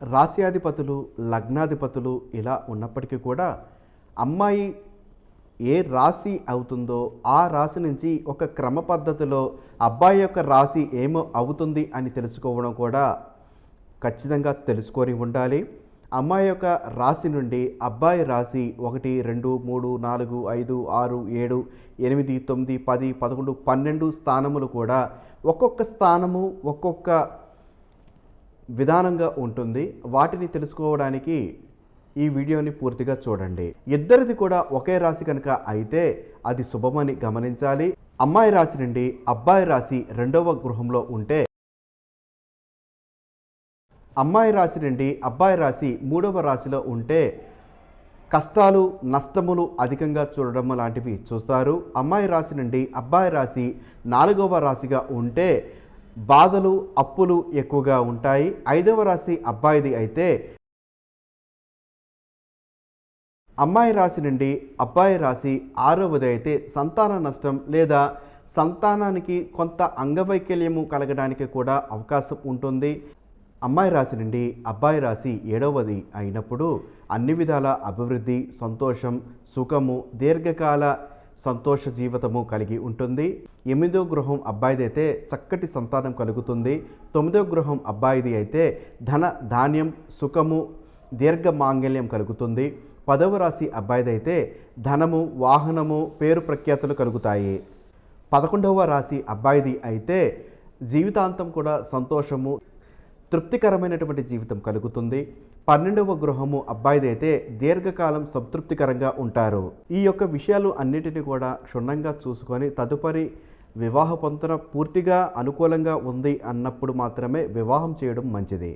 రాశ్యాధిపతులు లగ్నాధిపతులు ఇలా ఉన్నప్పటికీ కూడా అమ్మాయి ఏ రాశి అవుతుందో ఆ రాశి నుంచి ఒక క్రమ పద్ధతిలో అబ్బాయి యొక్క రాశి ఏమో అవుతుంది అని తెలుసుకోవడం కూడా ఖచ్చితంగా తెలుసుకొని ఉండాలి. అమ్మాయి యొక్క రాశి నుండి అబ్బాయి రాశి ఒకటి రెండు మూడు నాలుగు ఐదు ఆరు ఏడు ఎనిమిది తొమ్మిది పది పదకొండు పన్నెండు స్థానములు కూడా ఒక్కొక్క స్థానము ఒక్కొక్క విధానంగా ఉంటుంది. వాటిని తెలుసుకోవడానికి ఈ వీడియోని పూర్తిగా చూడండి. ఇద్దరిది కూడా ఒకే రాశి కనుక అయితే అది శుభమని గమనించాలి. అమ్మాయి రాశి నుండి అబ్బాయి రాశి రెండవ గృహంలో ఉంటే అమ్మాయి రాశి నుండి అబ్బాయి రాశి మూడవ రాశిలో ఉంటే కష్టాలు నష్టములు అధికంగా చూడడం లాంటివి చూస్తారు. అమ్మాయి రాశి నుండి అబ్బాయి రాశి నాలుగవ రాశిగా ఉంటే బాధలు అప్పులు ఎక్కువగా ఉంటాయి. ఐదవ రాశి అబ్బాయిది అయితే అమ్మాయి రాశి నుండి అబ్బాయి రాశి ఆరవది అయితే సంతాన నష్టం లేదా సంతానానికి కొంత అంగవైకల్యము కలగడానికి కూడా అవకాశం ఉంటుంది. అమ్మాయి రాశి నుండి అబ్బాయి రాశి ఏడవది అయినప్పుడు అన్ని విధాల అభివృద్ధి సంతోషం సుఖము దీర్ఘకాల సంతోష జీవితము కలిగి ఉంటుంది. ఎనిమిదో గృహం అబ్బాయిదైతే చక్కటి సంతానం కలుగుతుంది. తొమ్మిదో గృహం అబ్బాయిది అయితే ధన ధాన్యం సుఖము దీర్ఘ మాంగళ్యం కలుగుతుంది. పదవ రాశి అబ్బాయిది అయితే ధనము వాహనము పేరు ప్రఖ్యాతులు కలుగుతాయి. పదకొండవ రాశి అబ్బాయిది అయితే జీవితాంతం కూడా సంతోషము తృప్తికరమైనటువంటి జీవితం కలుగుతుంది. పన్నెండవ గృహము అబ్బాయిదైతే దీర్ఘకాలం సంతృప్తికరంగా ఉంటారు. ఈ యొక్క విషయాలు అన్నిటిని కూడా క్షుణ్ణంగా చూసుకొని తదుపరి వివాహ పొంతన పూర్తిగా అనుకూలంగా ఉంది అన్నప్పుడు మాత్రమే వివాహం చేయడం మంచిది.